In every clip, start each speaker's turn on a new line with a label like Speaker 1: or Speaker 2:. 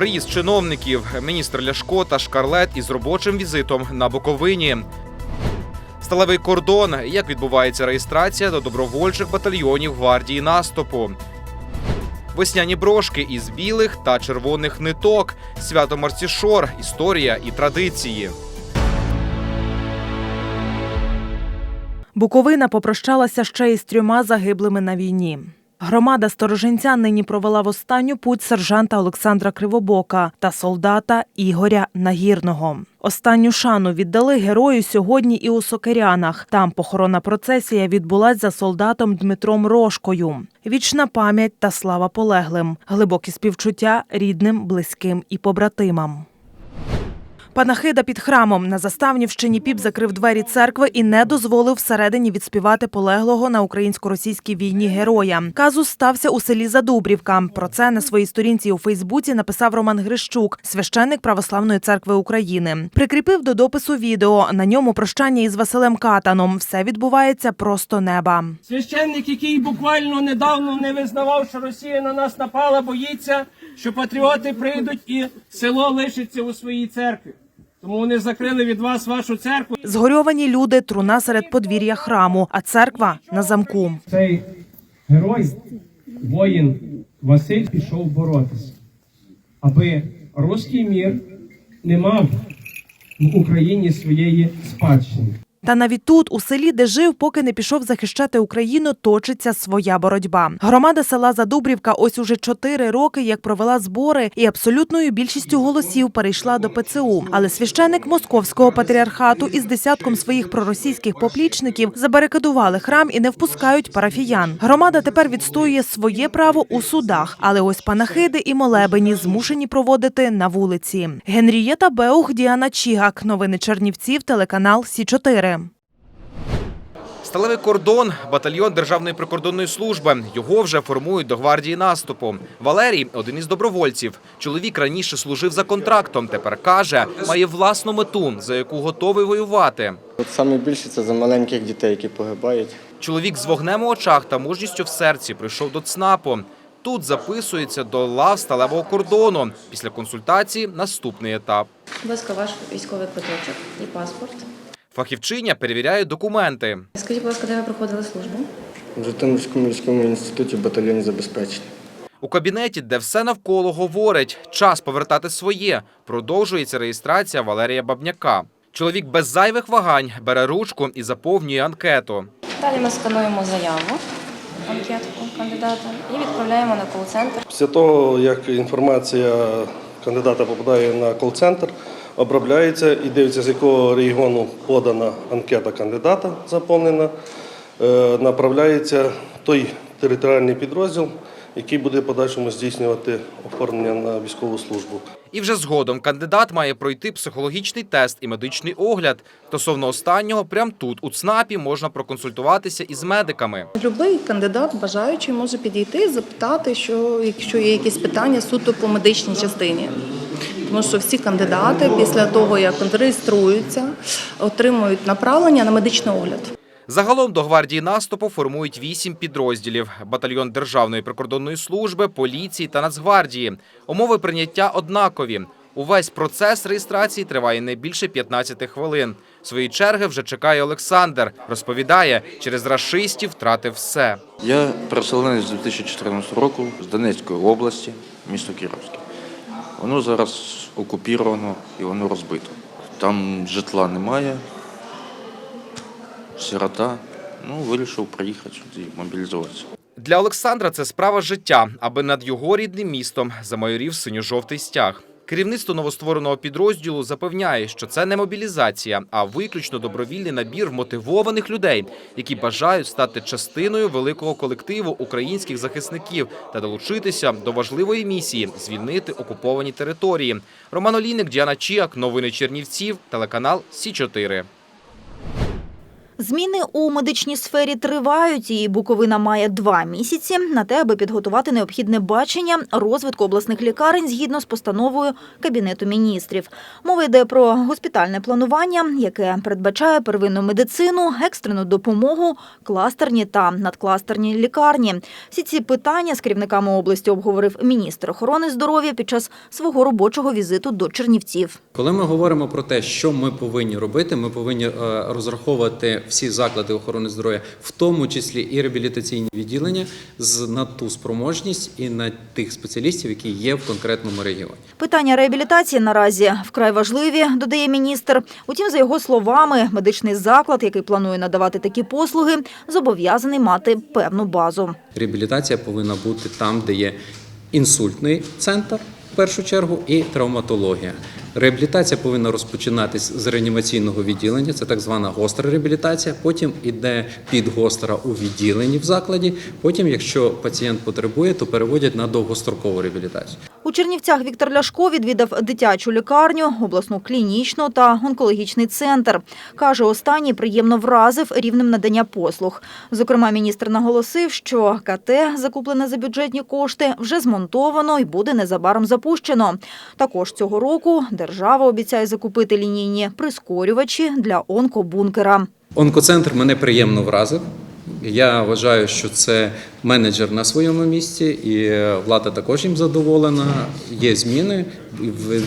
Speaker 1: Приїзд чиновників, міністр Ляшко та Шкарлет із робочим візитом на Буковині. Сталевий кордон. Як відбувається реєстрація до добровольчих батальйонів гвардії наступу. Весняні брошки із білих та червоних ниток. Свято Марцішор, історія і традиції.
Speaker 2: Буковина попрощалася ще із трьома загиблими на війні. Громада сторожинця нині провела в останню путь сержанта Олександра Кривобока та солдата Ігоря Нагірного. Останню шану віддали герою сьогодні і у Сокирянах. Там похоронна процесія відбулась за солдатом Дмитром Рожкою. Вічна пам'ять та слава полеглим, глибокі співчуття рідним, близьким і побратимам. Панахида під храмом на Заставнівщині піп закрив двері церкви і не дозволив всередині відспівати полеглого на українсько-російській війні героя. Казус стався у селі Задубрівка. Про це на своїй сторінці у Фейсбуці написав Роман Грищук, священник Православної церкви України. Прикріпив до допису відео. На ньому прощання із Василем Катаном. Все відбувається просто неба.
Speaker 3: Священник, який буквально недавно не визнавав, що Росія на нас напала, боїться, що патріоти прийдуть і село лишиться у своїй церкві. Тому вони закрили від вас вашу церкву.
Speaker 2: Згорьовані люди, труна серед подвір'я храму, а церква на замку.
Speaker 3: Цей герой, воїн Василь, пішов боротися, аби руський мір не мав в Україні своєї спадщини.
Speaker 2: Та навіть тут, у селі, де жив, поки не пішов захищати Україну, точиться своя боротьба. Громада села Задубрівка ось уже чотири роки як провела збори і абсолютною більшістю голосів перейшла до ПЦУ. Але священник московського патріархату із десятком своїх проросійських поплічників забарикадували храм і не впускають парафіян. Громада тепер відстоює своє право у судах, але ось панахиди і молебені змушені проводити на вулиці. Генрієта Беух, Діана Чігак. Новини Чернівців, телеканал Сі 4
Speaker 1: Сталевий кордон, батальйон Державної прикордонної служби. Його вже формують до гвардії наступу. Валерій один із добровольців. Чоловік раніше служив за контрактом. Тепер каже, має власну мету, за яку готовий воювати.
Speaker 4: От саме більше це за маленьких дітей, які погибають.
Speaker 1: Чоловік з вогнем у очах та мужністю в серці прийшов до ЦНАПу. Тут записується до лав сталевого кордону. Після консультації наступний етап.
Speaker 5: Будь ласка, ваш військовий квиточок і паспорт.
Speaker 1: Фахівчиня перевіряє документи.
Speaker 5: Скажіть, будь ласка, де ви проходили службу?
Speaker 4: В Житомирському міському інституті батальйоні забезпечення.
Speaker 1: У кабінеті, де все навколо говорить, час повертати своє. Продовжується реєстрація Валерія Бабняка. Чоловік без зайвих вагань бере ручку і заповнює анкету.
Speaker 5: Далі ми скануємо заяву, анкетку кандидата і відправляємо на кол-центр.
Speaker 6: Після того, як інформація кандидата попадає на кол-центр, обробляється і дивиться, з якого регіону подана анкета кандидата заповнена, е, направляється той територіальний підрозділ, який буде подальшому здійснювати оформлення на військову службу.
Speaker 1: І вже згодом кандидат має пройти психологічний тест і медичний огляд. Стосовно останнього, прямо тут, у ЦНАПі, можна проконсультуватися із медиками.
Speaker 7: Любий кандидат бажаючий може підійти і запитати, що якщо є якісь питання суто по медичній частині. Тому що всі кандидати після того, як реєструються, отримують направлення на медичний огляд.
Speaker 1: Загалом до гвардії наступу формують вісім підрозділів: батальйон Державної прикордонної служби, поліції та Нацгвардії. Умови прийняття однакові. Увесь процес реєстрації триває не більше 15 хвилин. Своєї черги вже чекає Олександр. Розповідає, через рашистів втратив все.
Speaker 8: Я переселенець з 2014 року з Донецької області, місто Кіровське. Воно зараз окупіровано і воно розбито. Там житла немає, сирота. Ну, вирішив приїхати сюди мобілізуватися.
Speaker 1: Для Олександра це справа життя, аби над його рідним містом замайорів синьо-жовтий стяг. Керівництво новоствореного підрозділу запевняє, що це не мобілізація, а виключно добровільний набір мотивованих людей, які бажають стати частиною великого колективу українських захисників та долучитися до важливої місії звільнити окуповані території. Роман Олійник, Діана Чіак, новини Чернівців, телеканал Сі 4
Speaker 9: Зміни у медичній сфері тривають, і Буковина має два місяці на те, аби підготувати необхідне бачення розвитку обласних лікарень згідно з постановою Кабінету міністрів. Мова йде про госпітальне планування, яке передбачає первинну медицину, екстрену допомогу, кластерні та надкластерні лікарні. Всі ці питання з керівниками області обговорив міністр охорони здоров'я під час свого робочого візиту до Чернівців.
Speaker 10: Коли ми говоримо про те, що ми повинні робити, ми повинні е, розраховувати всі заклади охорони здоров'я, в тому числі і реабілітаційні відділення, з на ту спроможність і на тих спеціалістів, які є в конкретному регіоні.
Speaker 9: Питання реабілітації наразі вкрай важливі, додає міністр. Утім, за його словами, медичний заклад, який планує надавати такі послуги, зобов'язаний мати певну базу.
Speaker 10: Реабілітація повинна бути там, де є інсультний центр в першу чергу і травматологія. Реабілітація повинна розпочинатись з реанімаційного відділення, це так звана гостра реабілітація. Потім іде підгостра у відділенні в закладі. Потім, якщо пацієнт потребує, то переводять на довгострокову реабілітацію.
Speaker 9: У Чернівцях Віктор Ляшко відвідав дитячу лікарню, обласну клінічну та онкологічний центр. Каже, останній приємно вразив рівнем надання послуг. Зокрема, міністр наголосив, що КТ, закуплене за бюджетні кошти, вже змонтовано і буде незабаром запущено. Також цього року держава обіцяє закупити лінійні прискорювачі для онкобункера.
Speaker 10: Онкоцентр мене приємно вразив. Я вважаю, що це менеджер на своєму місці, і е, влада також їм задоволена. Є зміни,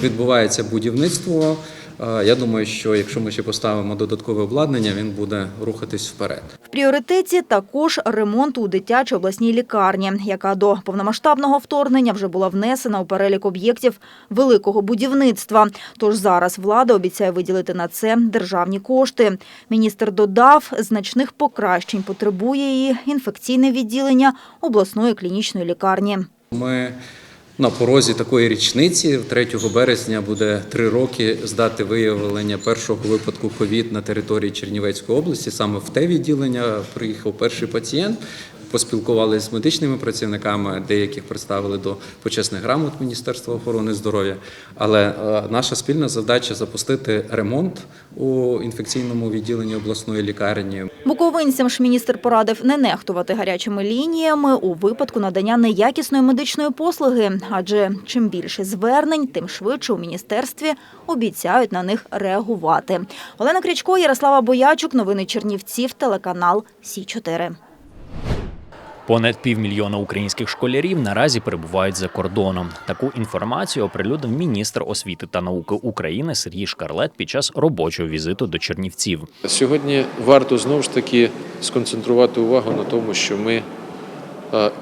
Speaker 10: відбувається будівництво. Я думаю, що якщо ми ще поставимо додаткове обладнання, він буде рухатись вперед.
Speaker 9: В пріоритеті також ремонт у дитячій обласній лікарні, яка до повномасштабного вторгнення вже була внесена у перелік об'єктів великого будівництва. Тож зараз влада обіцяє виділити на це державні кошти. Міністр додав, значних покращень потребує і інфекційне відділення обласної клінічної лікарні.
Speaker 10: Ми на порозі такої річниці 3 березня буде три роки з дати виявлення першого випадку ковід на території Чернівецької області. Саме в те відділення приїхав перший пацієнт. Поспілкувалися з медичними працівниками, деяких представили до почесних грамот Міністерства охорони здоров'я. Але е, наша спільна задача запустити ремонт у інфекційному відділенні обласної лікарні.
Speaker 9: Буковинцям ж міністр порадив не нехтувати гарячими лініями у випадку надання неякісної медичної послуги, адже чим більше звернень, тим швидше у міністерстві обіцяють на них реагувати. Олена Крячко, Ярослава Боячук, новини Чернівців, телеканал Сі 4
Speaker 11: Понад півмільйона українських школярів наразі перебувають за кордоном. Таку інформацію оприлюднив міністр освіти та науки України Сергій Шкарлет під час робочого візиту до Чернівців.
Speaker 12: Сьогодні варто знову ж таки сконцентрувати увагу на тому, що ми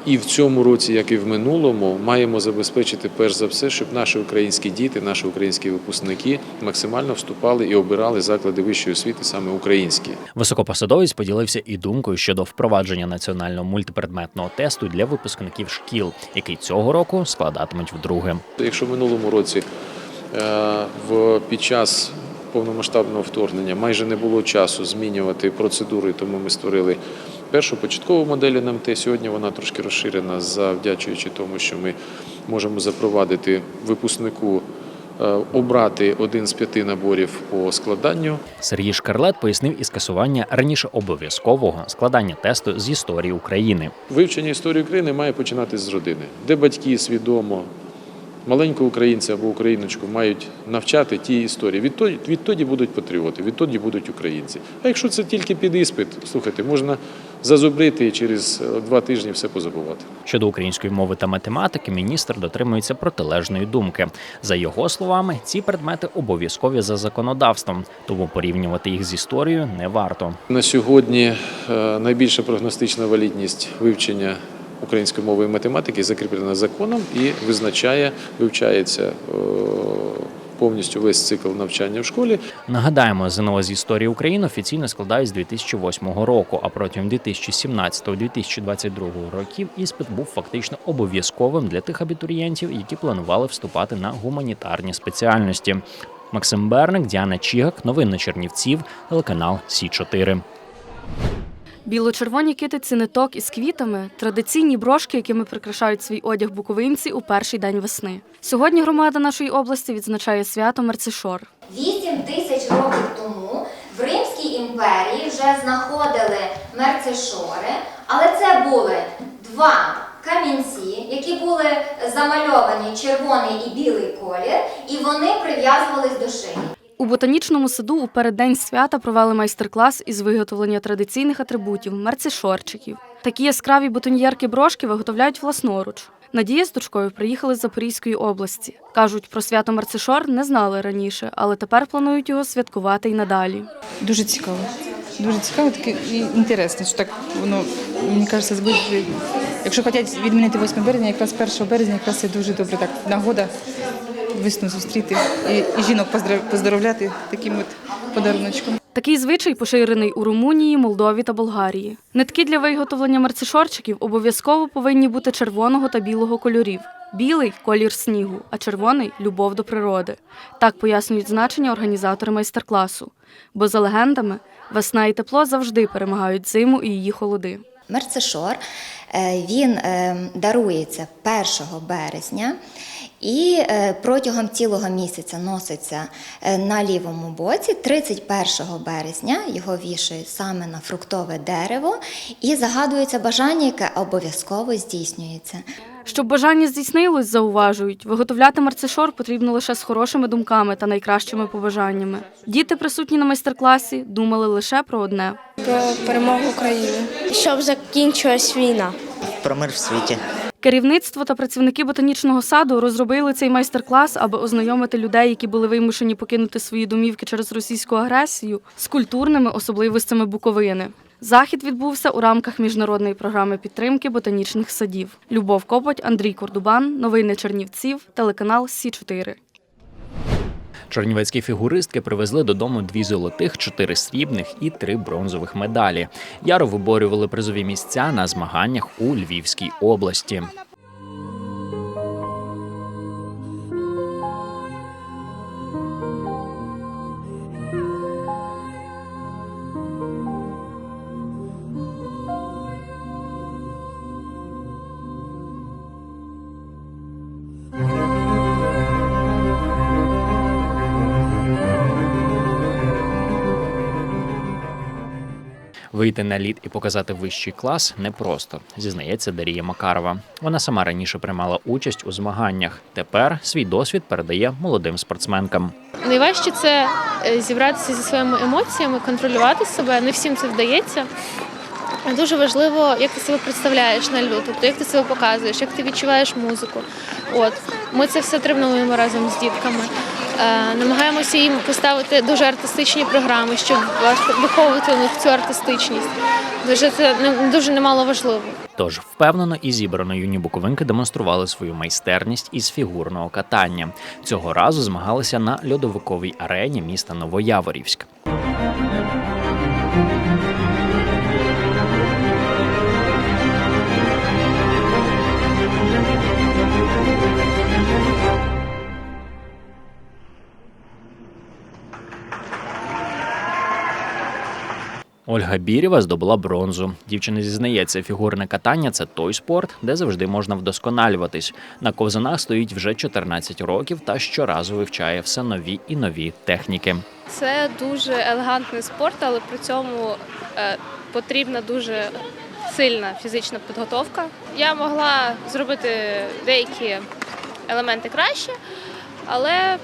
Speaker 12: і в цьому році, як і в минулому, маємо забезпечити перш за все, щоб наші українські діти, наші українські випускники максимально вступали і обирали заклади вищої освіти саме українські.
Speaker 11: Високопосадовець поділився і думкою щодо впровадження національного мультипредметного тесту для випускників шкіл, який цього року складатимуть вдруге.
Speaker 12: Якщо в минулому році е, в під час повномасштабного вторгнення майже не було часу змінювати процедури, тому ми створили першу початкову модель НМТ. Сьогодні вона трошки розширена, завдячуючи тому, що ми можемо запровадити випускнику. е, Обрати один з п'яти наборів по складанню.
Speaker 11: Сергій Шкарлет пояснив і скасування раніше обов'язкового складання тесту з історії України.
Speaker 12: Вивчення історії України має починатися з родини, де батьки свідомо маленького українця або україночку мають навчати ті історії. Відтоді, відтоді будуть патріоти, відтоді будуть українці. А якщо це тільки під іспит, слухайте, можна зазубрити і через е, два тижні все позабувати.
Speaker 11: Щодо української мови та математики, міністр дотримується протилежної думки. За його словами, ці предмети обов'язкові за законодавством, тому порівнювати їх з історією не варто.
Speaker 12: На сьогодні е, найбільша прогностична валідність вивчення української мови і математики закріплена законом і визначає, вивчається е, повністю весь цикл навчання в школі.
Speaker 11: Нагадаємо, ЗНО з історії України офіційно складають з 2008 року, а протягом 2017-2022 років іспит був фактично обов'язковим для тих абітурієнтів, які планували вступати на гуманітарні спеціальності. Максим Берник, Діана Чігак, новини Чернівців, телеканал Сі 4
Speaker 13: Біло-червоні китиці ниток із квітами традиційні брошки, якими прикрашають свій одяг буковинці у перший день весни. Сьогодні громада нашої області відзначає свято Мерцешор.
Speaker 14: Вісім тисяч років тому в Римській імперії вже знаходили мерцешори, але це були два камінці, які були замальовані червоний і білий колір, і вони прив'язувались до шиї.
Speaker 13: У ботанічному саду у переддень свята провели майстер-клас із виготовлення традиційних атрибутів мерцешорчиків. Такі яскраві бутоньєрки брошки виготовляють власноруч. Надія з дочкою приїхали з Запорізької області. Кажуть, про свято Мерцешор не знали раніше, але тепер планують його святкувати й надалі.
Speaker 15: Дуже цікаво. Дуже цікаво, таке і інтересно, що так воно, мені кажеться. Якщо хочуть відмінити 8 березня, якраз 1 березня якраз це дуже добре так нагода весну зустріти і, і жінок поздрав- поздоровляти таким от подаруночком.
Speaker 13: Такий звичай поширений у Румунії, Молдові та Болгарії. Нитки для виготовлення мерцешорчиків обов'язково повинні бути червоного та білого кольорів. Білий колір снігу, а червоний любов до природи. Так пояснюють значення організатори майстер-класу. Бо за легендами, весна і тепло завжди перемагають зиму і її холоди.
Speaker 14: Мерцешор е, він е, дарується 1 березня і е, протягом цілого місяця носиться е, на лівому боці. 31 березня його вішають саме на фруктове дерево і загадується бажання, яке обов'язково здійснюється.
Speaker 13: Щоб бажання здійснилось, зауважують, виготовляти мерцешор потрібно лише з хорошими думками та найкращими побажаннями. Діти, присутні на майстер-класі, думали лише про одне.
Speaker 16: Про перемогу України. Щоб закінчилась війна.
Speaker 17: Про мир в світі.
Speaker 13: Керівництво та працівники ботанічного саду розробили цей майстер-клас, аби ознайомити людей, які були вимушені покинути свої домівки через російську агресію, з культурними особливостями Буковини. Захід відбувся у рамках міжнародної програми підтримки ботанічних садів. Любов Копоть, Андрій Кордубан, новини Чернівців, телеканал Сі 4
Speaker 11: Чернівецькі фігуристки привезли додому дві золотих, чотири срібних і три бронзових медалі. Яро виборювали призові місця на змаганнях у Львівській області. Вийти на лід і показати вищий клас непросто, зізнається Дарія Макарова. Вона сама раніше приймала участь у змаганнях. Тепер свій досвід передає молодим спортсменкам.
Speaker 16: Найважче це е, зібратися зі своїми емоціями, контролювати себе. Не всім це вдається. Дуже важливо, як ти себе представляєш на льоду, тобто як ти себе показуєш, як ти відчуваєш музику. От ми це все тренуємо разом з дітками. Е, намагаємося їм поставити дуже артистичні програми, щоб виховувати них цю артистичність. Дуже це дуже немало важливо.
Speaker 11: Тож впевнено і зібрано юні буковинки демонстрували свою майстерність із фігурного катання. Цього разу змагалися на льодовиковій арені міста Новояворівськ. Ольга Бірєва здобула бронзу. Дівчина зізнається, фігурне катання це той спорт, де завжди можна вдосконалюватись. На ковзанах стоїть вже 14 років та щоразу вивчає все нові і нові техніки.
Speaker 16: Це дуже елегантний спорт, але при цьому е, потрібна дуже сильна фізична підготовка. Я могла зробити деякі елементи краще, але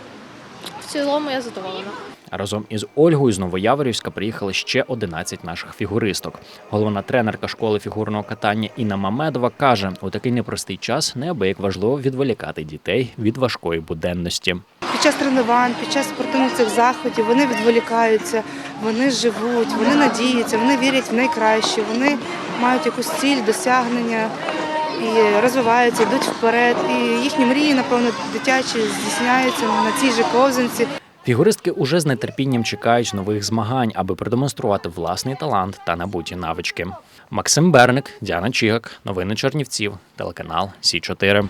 Speaker 16: в цілому я задоволена.
Speaker 11: Разом із Ольгою з Новояворівська приїхали ще 11 наших фігуристок. Головна тренерка школи фігурного катання Інна Мамедова каже: у такий непростий час неабияк важливо відволікати дітей від важкої буденності.
Speaker 15: Під час тренувань, під час спортивних цих заходів вони відволікаються, вони живуть, вони надіються, вони вірять в найкраще, вони мають якусь ціль, досягнення і розвиваються, йдуть вперед. І їхні мрії, напевно, дитячі здійсняються на цій же ковзанці.
Speaker 11: Фігуристки уже з нетерпінням чекають нових змагань, аби продемонструвати власний талант та набуті навички. Максим Берник, Діана Чігак, новини Чернівців, телеканал Сі 4